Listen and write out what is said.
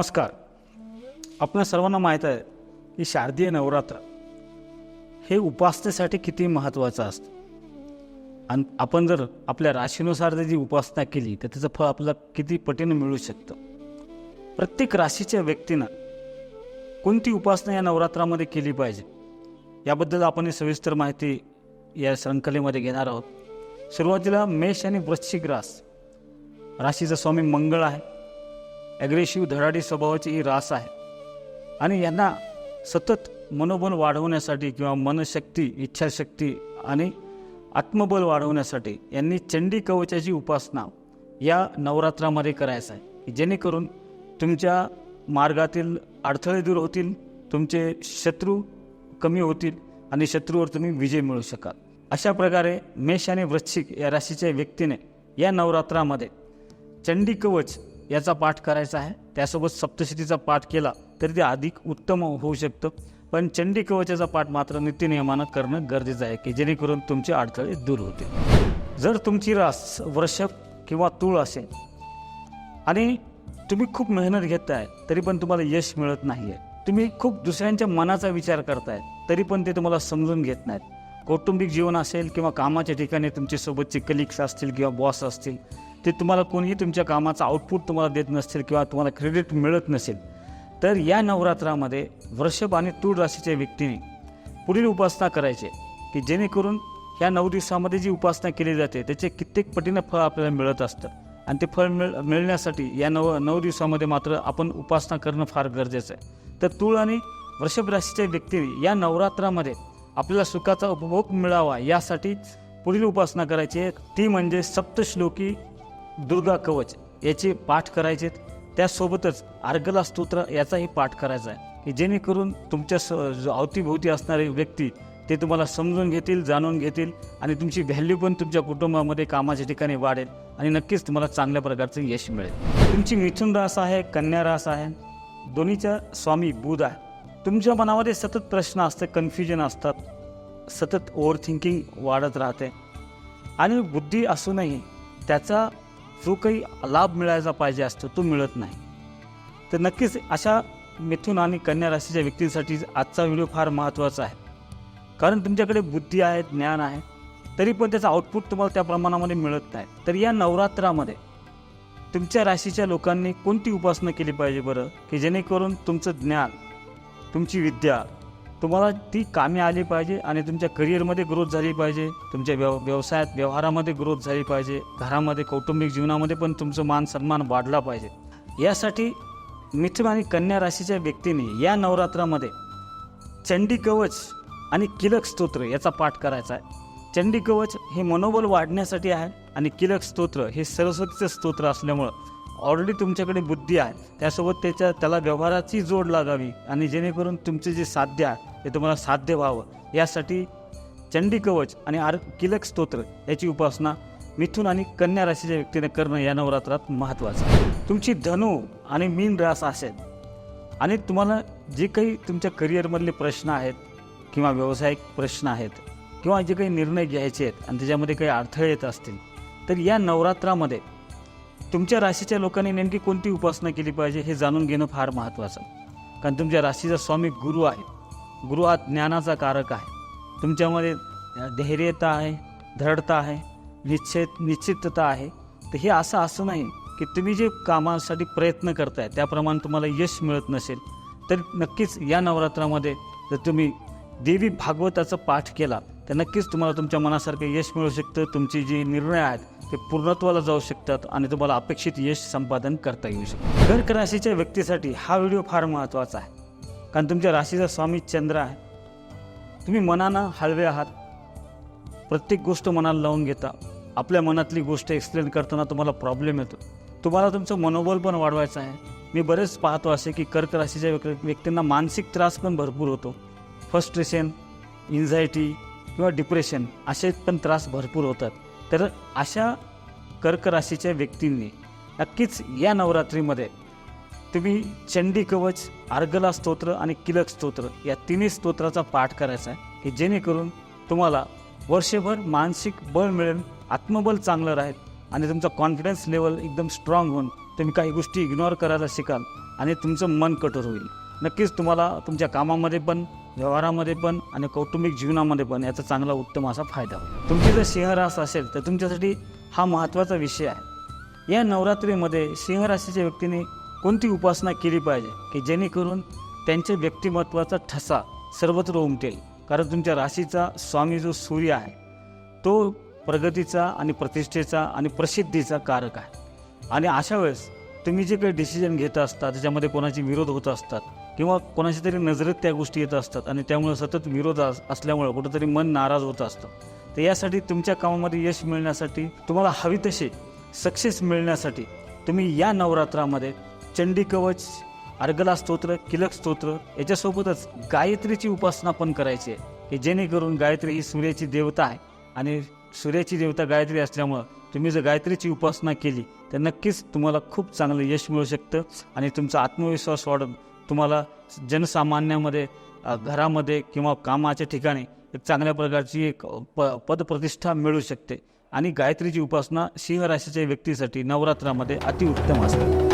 नमस्कार. आपल्या सर्वांना माहीत आहे की शारदीय नवरात्र हे उपासनेसाठी किती महत्त्वाचं असतं. आणि आपण जर आपल्या राशीनुसार जर जी उपासना केली तर त्याचं फळ आपल्याला किती पटीनं मिळू शकतं. प्रत्येक राशीच्या व्यक्तीनं कोणती उपासना या नवरात्रामध्ये केली पाहिजे? याबद्दल आपण ही सविस्तर माहिती या श्रंखलेमध्ये घेणार आहोत. सुरुवातीला मेष आणि वृश्चिक रास. राशीचा स्वामी मंगळ आहे. ॲग्रेसिव्ह धडाडी स्वभावाची ही रास आहे. आणि यांना सतत मनोबल वाढवण्यासाठी किंवा मनशक्ती इच्छाशक्ती आणि आत्मबल वाढवण्यासाठी यांनी चंडी कवचाची उपासना या नवरात्रामध्ये करायचं आहे. की जेणेकरून तुमच्या मार्गातील अडथळे दूर होतील तुमचे शत्रू कमी होतील आणि शत्रूवर तुम्ही विजय मिळू शकाल. अशा प्रकारे मेष आणि वृश्चिक या राशीच्या व्यक्तीने या नवरात्रामध्ये चंडी कवच याचा पाठ करायचा आहे. त्यासोबत सप्तशतीचा पाठ केला तरी ते अधिक उत्तम होऊ शकतं. पण चंडी कवचाचा पाठ मात्र नित्यनियमानं करणं गरजेचं आहे की जेणेकरून तुमचे अडथळे दूर होतील. जर तुमची रास वृषभ किंवा तूळ असेल आणि तुम्ही खूप मेहनत घेताय तरी पण तुम्हाला यश मिळत नाही आहे तुम्ही खूप दुसऱ्यांच्या मनाचा विचार करताय तरी पण ते तुम्हाला समजून घेत नाहीत. कौटुंबिक जीवन असेल किंवा कामाच्या ठिकाणी तुमच्यासोबतचे कलिग्स असतील किंवा बॉस असतील ते तुम्हाला कोणीही तुमच्या कामाचा आउटपुट तुम्हाला देत नसेल किंवा तुम्हाला क्रेडिट मिळत नसेल तर या नवरात्रामध्ये वृषभ आणि तूळ राशीच्या व्यक्तीने पुढील उपासना करायची आहे की जेणेकरून ह्या नऊ दिवसामध्ये जी उपासना केली जाते त्याचे कित्येक पटीनं फळ आपल्याला मिळत असतं. आणि ते फळ मिळ मिळण्यासाठी या नव नऊ दिवसामध्ये मात्र आपण उपासना करणं फार गरजेचं आहे. तर तूळ आणि वृषभ राशीच्या व्यक्तीने या नवरात्रामध्ये आपल्याला सुखाचा उपभोग मिळावा यासाठी पुढील उपासना करायची आहे. ती म्हणजे सप्तश्लोकी दुर्गा कवच याचे पाठ करायचे त्यासोबतच अर्गला स्तोत्र याचाही पाठ करायचा आहे. की जेणेकरून तुमच्या स जो अवतीभोवती असणारे व्यक्ती ते तुम्हाला समजून घेतील जाणून घेतील आणि तुमची व्हॅल्यू पण तुमच्या कुटुंबामध्ये कामाच्या ठिकाणी वाढेल आणि नक्कीच तुम्हाला चांगल्या प्रकारचं यश मिळेल. तुमची मिथुन रास आहे कन्या रास आहे. दोन्हीच्या स्वामी बुध आहे. तुमच्या मनामध्ये सतत प्रश्न असते कन्फ्युजन असतात. सतत ओव्हर थिंकिंग वाढत राहते. आणि बुद्धी असूनही त्याचा जो काही लाभ मिळायचा पाहिजे असतो तो मिळत नाही. तर नक्कीच अशा मिथुन आणि कन्या राशीच्या व्यक्तींसाठी आजचा व्हिडिओ फार महत्त्वाचा आहे. कारण तुमच्याकडे बुद्धी आहे ज्ञान आहे तरी पण त्याचं आउटपुट तुम्हाला त्या प्रमाणामध्ये मिळत नाही. तर या नवरात्रामध्ये तुमच्या राशीच्या लोकांनी कोणती उपासना केली पाहिजे बरं? की जेणेकरून तुमचं ज्ञान तुमची विद्या तुम्हाला ती कामे आली पाहिजे आणि तुमच्या करिअरमध्ये ग्रोथ झाली पाहिजे. तुमच्या व्यव व्यवसायात व्यवहारामध्ये ग्रोथ झाली पाहिजे. घरामध्ये कौटुंबिक जीवनामध्ये पण तुमचं मान सन्मान वाढला पाहिजे. यासाठी मिथुन आणि कन्या राशीच्या व्यक्तीने या नवरात्रामध्ये चंडी कवच आणि किलक स्तोत्र याचा पाठ करायचा आहे. चंडी कवच हे मनोबल वाढण्यासाठी आहे आणि किलक स्तोत्र हे सरस्वतीचं स्तोत्र असल्यामुळं ऑलरेडी तुमच्याकडे बुद्धी आहे. त्यासोबत त्याच्या त्याला व्यवहाराची जोड लागावी आणि जेणेकरून तुमचे जे साध्य आहे ते तुम्हाला साध्य व्हावं. यासाठी चंडी कवच आणि आर किलक स्तोत्र याची उपासना मिथून आणि कन्या राशीच्या व्यक्तीने करणं या नवरात्रात महत्त्वाचं आहे. तुमची धनु आणि मीन रास असेल आणि तुम्हाला जे काही तुमच्या करिअरमधले प्रश्न आहेत किंवा व्यावसायिक प्रश्न आहेत किंवा जे काही निर्णय घ्यायचे आहेत आणि त्याच्यामध्ये काही अडथळे येत असतील तर या नवरात्रामध्ये तुमच्या राशीच्या लोकांनी नेमकी कोणती उपासना केली पाहिजे हे जाणून घेणं फार महत्त्वाचं. कारण तुमच्या राशीचा स्वामी गुरु आहे. गुरु हा ज्ञानाचा कारक आहे. तुमच्यामध्ये धैर्यता आहे दृढता आहे निश्चित निश्चितता आहे. तर हे असं असं नाही की तुम्ही जे कामासाठी प्रयत्न करताय त्याप्रमाणे तुम्हाला यश मिळत नसेल तर नक्कीच या नवरात्रामध्ये जर तुम्ही देवी भागवताचा पाठ केला तर नक्कीच तुम्हाला तुमच्या मनासारखं यश मिळू शकतं. तुमचे जे निर्णय आहेत ते पूर्णत्वाला जाऊ शकतात आणि तुम्हाला अपेक्षित यश संपादन करता येऊ शकतं. कर्क राशीच्या व्यक्तीसाठी हा व्हिडिओ फार महत्त्वाचा आहे. कारण तुमच्या राशीचा स्वामी चंद्र आहे. तुम्ही मनानं हळवे आहात. प्रत्येक गोष्ट मनाला लावून घेता. आपल्या मनातली गोष्ट एक्सप्लेन करताना तुम्हाला प्रॉब्लेम येतो. तुम्हाला तुमचं मनोबल पण वाढवायचं आहे. मी बरेच पाहतो असे की कर्क राशीच्या व्यक्तींना मानसिक त्रास पण भरपूर होतो. फ्रस्ट्रेशन इन्झायटी किंवा डिप्रेशन असे पण त्रास भरपूर होतात. तर अशा कर्क राशीच्या व्यक्तींनी नक्कीच या नवरात्रीमध्ये तुम्ही चंडी कवच अर्गला स्तोत्र आणि किलक स्तोत्र या तिन्ही स्तोत्राचा पाठ करायचा आहे की जेणेकरून तुम्हाला वर्षभर मानसिक बळ मिळेल आत्मबल चांगलं राहील आणि तुमचा कॉन्फिडन्स लेवल एकदम स्ट्रॉंग होऊन तुम्ही काही गोष्टी इग्नोर करायला शिकाल आणि तुमचं मन कठोर होईल. नक्कीच तुम्हाला तुमच्या कामामध्ये पण व्यवहारामध्ये पण आणि कौटुंबिक जीवनामध्ये पण याचा चांगला उत्तम असा फायदा होईल. तुमची जर सिंहरास असेल तर तुमच्यासाठी हा महत्त्वाचा विषय आहे. या नवरात्रीमध्ये सिंहराशीच्या व्यक्तीने कोणती उपासना केली पाहिजे की जेणेकरून त्यांच्या व्यक्तिमत्वाचा ठसा सर्वत्र उमटेल? कारण तुमच्या राशीचा स्वामी जो सूर्य आहे तो प्रगतीचा आणि प्रतिष्ठेचा आणि प्रसिद्धीचा कारक आहे. आणि अशा वेळेस तुम्ही जे काही डिसिजन घेत असता त्याच्यामध्ये कोणाचे विरोध होत असतात किंवा कोणाच्या तरी नजरेत त्या गोष्टी येत असतात आणि त्यामुळे सतत विरोध असल्यामुळे असल्यामुळं कुठंतरी मन नाराज होत असतं. तर यासाठी तुमच्या कामामध्ये यश मिळण्यासाठी तुम्हाला हवी तसे सक्सेस मिळण्यासाठी तुम्ही या नवरात्रामध्ये चंडी कवच अर्गला स्तोत्र किलक स्तोत्र याच्यासोबतच गायत्रीची उपासना पण करायची आहे की जेणेकरून गायत्री ही सूर्याची देवता आहे आणि सूर्याची देवता गायत्री असल्यामुळं तुम्ही जर गायत्रीची उपासना केली तर नक्कीच तुम्हाला खूप चांगलं यश मिळू शकतं आणि तुमचा आत्मविश्वास वाढून तुम्हाला जनसामान्यामध्ये घरामध्ये किंवा कामाच्या ठिकाणी एक चांगल्या प्रकारची एक प पदप्रतिष्ठा मिळू शकते. आणि गायत्रीची उपासना सिंह राशीच्या व्यक्तीसाठी नवरात्रामध्ये अतिउत्तम असते.